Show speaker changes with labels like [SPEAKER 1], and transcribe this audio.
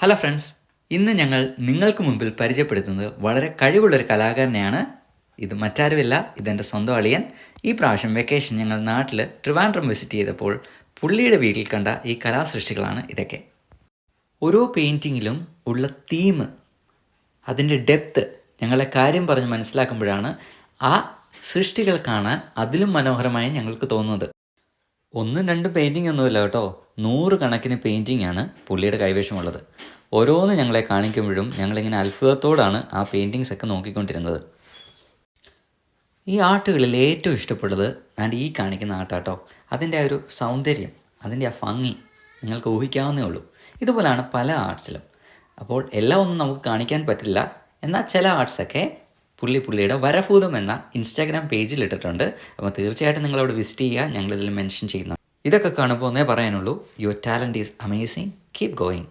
[SPEAKER 1] Hello friends ഇന്ന് ഞങ്ങൾ നിങ്ങൾക്ക് മുമ്പിൽ പരിചയപ്പെടുത്തുന്നത് വളരെ കഴിവുള്ളൊരു കലാകാരനെയാണ്. ഇത് മറ്റാരുമില്ല ഇതെന്റെ സ്വന്തം അളിയൻ. ഈ പ്രാവശ്യം വെക്കേഷൻ ഞങ്ങൾ നാട്ടിൽ ട്രിവാൻഡ്രം വിസിറ്റ് ചെയ്തപ്പോൾ പുള്ളിയുടെ വീട്ടിൽ കണ്ട ഈ കലാസൃഷ്ടികളാണ് ഇതൊക്കെ. ഓരോ പെയിന്റിങ്ങിലും ഉള്ള തീം അതിന്റെ ഡെപ്ത്ത് ഞങ്ങളെ കാര്യം പറഞ്ഞ് മനസ്സിലാക്കുമ്പോഴാണ് ആ സൃഷ്ടികൾ കാണാൻ അതിലും മനോഹരമായി ഞങ്ങൾക്ക് തോന്നുന്നത്. ഒന്നും രണ്ടും പെയിന്റിംഗ് ഒന്നുമില്ല കേട്ടോ. നൂറ് കണക്കിന് പെയിന്റിംഗ് ആണ് പുള്ളിയുടെ കൈവശമുള്ളത്. ഓരോന്ന് ഞങ്ങളെ കാണിക്കുമ്പോഴും ഞങ്ങളിങ്ങനെ അത്ഭുതത്തോടാണ് ആ പെയിന്റിങ്സ് ഒക്കെ നോക്കിക്കൊണ്ടിരുന്നത്. ഈ ആർട്ടുകളിൽ ഏറ്റവും ഇഷ്ടപ്പെട്ടത് ഞാൻ ഈ കാണിക്കുന്ന ആർട്ടാട്ടോ. അതിന്റെ ആ ഒരു സൗന്ദര്യം അതിന്റെ ആ ഭംഗി നിങ്ങൾക്ക് ഊഹിക്കാവുന്നേ ഉള്ളൂ. ഇതുപോലെയാണ് പല ആർട്സിലും. അപ്പോൾ എല്ലാം ഒന്നും നമുക്ക് കാണിക്കാൻ പറ്റില്ല. എന്നാൽ ചില ആർട്സൊക്കെ പുള്ളി പുള്ളിയുടെ വരഭൂതം എന്ന ഇൻസ്റ്റാഗ്രാം പേജിൽ ഇട്ടിട്ടുണ്ട്. അപ്പോൾ തീർച്ചയായിട്ടും നിങ്ങളവിടെ വിസിറ്റ് ചെയ്യുക. ഞങ്ങളിതിൽ മെൻഷൻ ചെയ്യുന്നു. ഇതൊക്കെ കാണുമ്പോൾ ഒന്നേ പറയാനുള്ളൂ. Your talent is amazing keep going